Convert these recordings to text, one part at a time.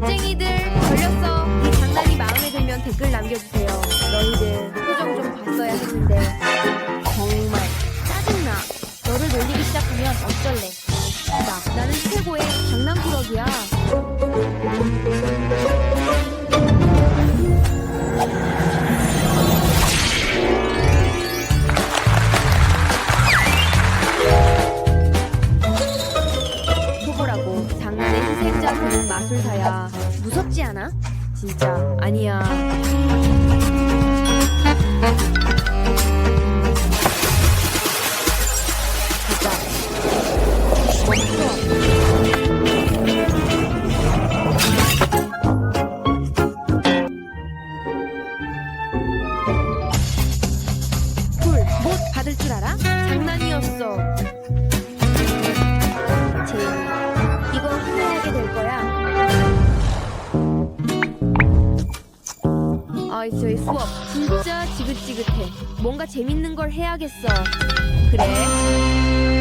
겁쟁이들 걸렸어. 이 장난이 마음에 들면 댓글 남겨주세요. 너희들 표정 좀 봤어야 했는데 정말 짜증나. 너를 놀리기 시작하면 어쩔래? 나 나는 최고의 장난꾸러기야. 저희 수업 진짜 지긋지긋해. 뭔가 재밌는 걸 해야겠어. 그래.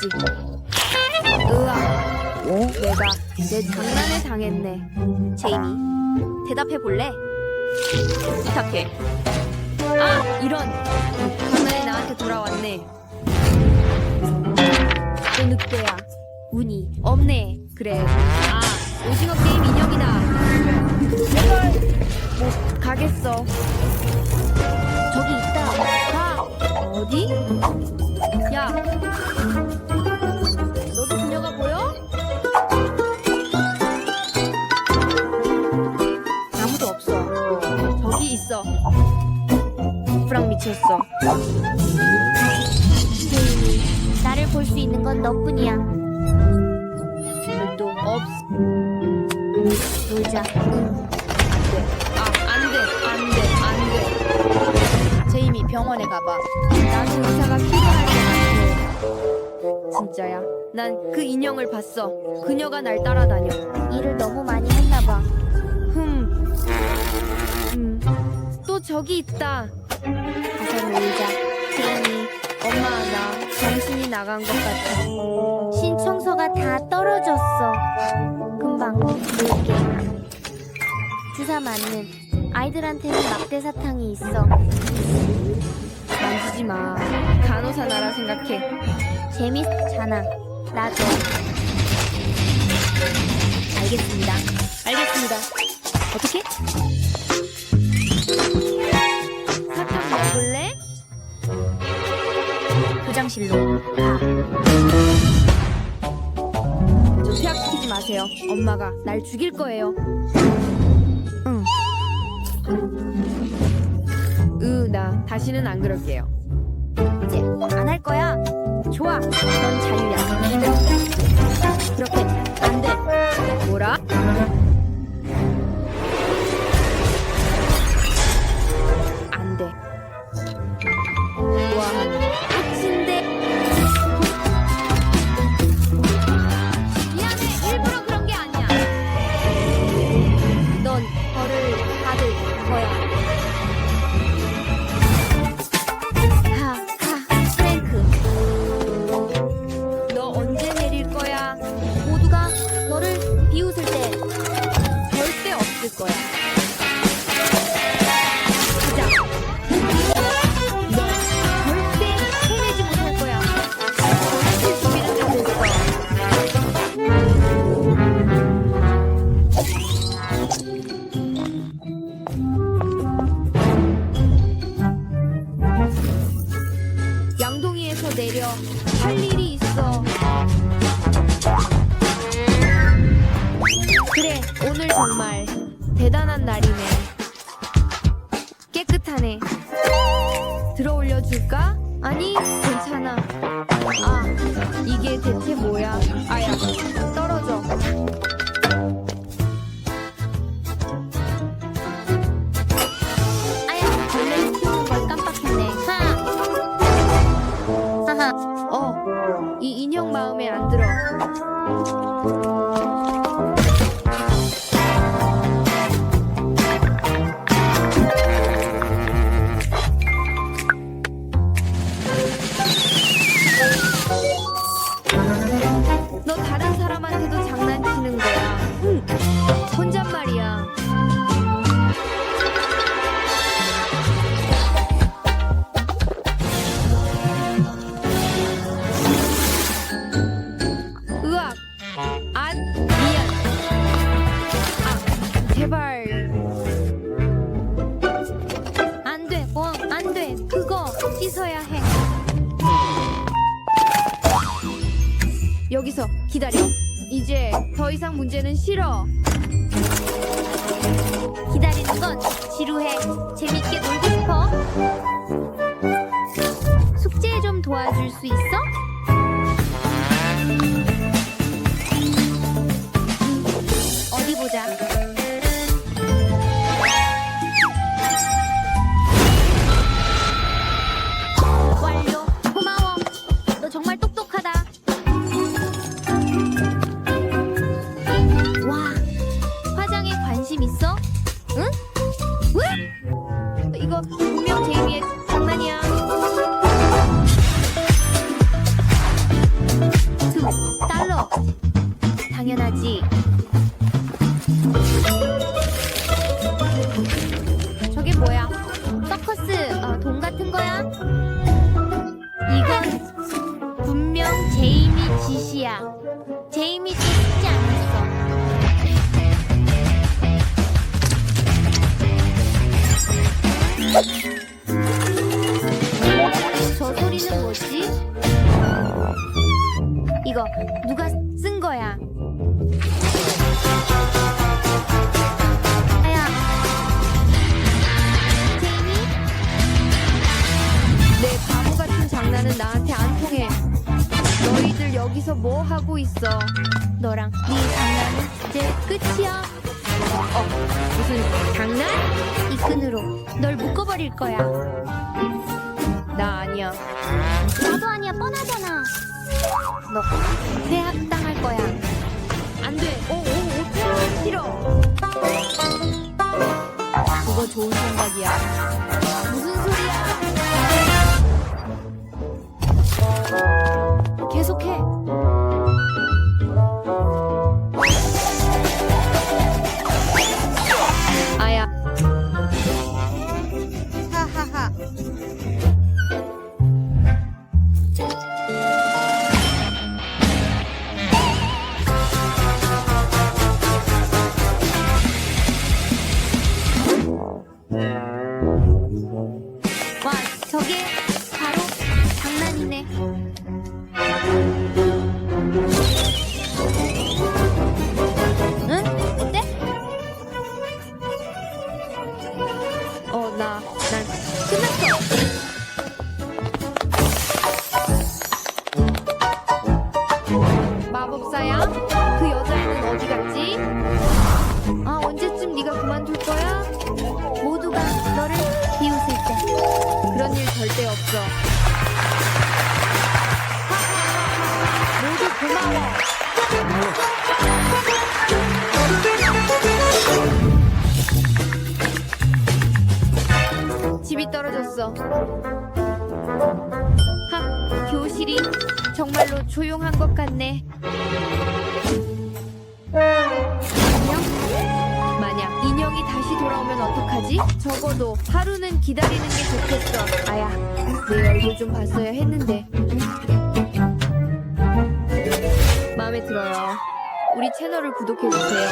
착각이겠지. 으아. 내가 내 장난에 당했네. 제이미, 대답해 볼래? 부탁해. 아, 이런. 장난이 나한테 돌아왔네. 또 늑대야. 운이 없네. 그래. 아, 오징어 게임 인형이다. 제발. 못 가겠어. 저기 있다. 가. 어디? 야. 미쳤어. 나를 볼 수 있는 건 너뿐이야. 별도 없. 놀자. 아, 안 돼, 안 돼, 안 돼. 제이미 병원에 가봐. 난 의사가 필요할 것 같아. 진짜야. 난 그 인형을 봤어. 그녀가 날 따라다녀. 일을 너무 많이 했나 봐. 흠. 음. 또 저기 있다. 가서 놀자. 제이미, 엄마, 나 정신이 나간 것 같아. 신청서가 다 떨어졌어. 금방 놀게. 주사 맞는 아이들한테는 막대 사탕이 있어. 만지지 마. 간호사 나라 생각해. 재밌잖아. 나도. 알겠습니다. 알겠습니다. 어떻게? 교장실로 가. 저 퇴학시키지 마세요. 엄마가 날 죽일 거예요. 응. 으, 나 다시는 안 그럴게요. 이제 안 할 거야. 좋아. 넌 자유야. 그렇게 안 돼. 뭐라? 오늘 정말 대단한 날이네. 깨끗하네. 들어 올려줄까? 아니, 괜찮아. 아, 이게 대체 뭐야? 아야, 떨어져. 안! 미안! 아, 제발. 안 돼, 어, 안 돼. 그거 씻어야 해. 여기서 기다려. 이제 더 이상 문제는 싫어. 기다리는 건 지루해. 재밌게 놀고 싶어. 숙제 좀 도와줄 수 있어? 하고 있어? 너랑 네 장난은 이제 끝이야. 어, 무슨 장난? 이 끈으로 널 묶어버릴 거야. 나 아니야. 나도 아니야 뻔하잖아. 너 대학당할 거야. 안 돼. 오, 오, 오, 싫어. 그거 좋은 생각이야. 무슨 소리야? 계속해. 나, 난끝 하, 교실이 정말로 조용한 것 같네. 안녕? 만약 인형이 다시 돌아오면 어떡하지? 적어도 하루는 기다리는 게 좋겠어. 아야, 내 얼굴 좀 봤어야 했는데. 마음에 들어요. 우리 채널을 구독해주세요.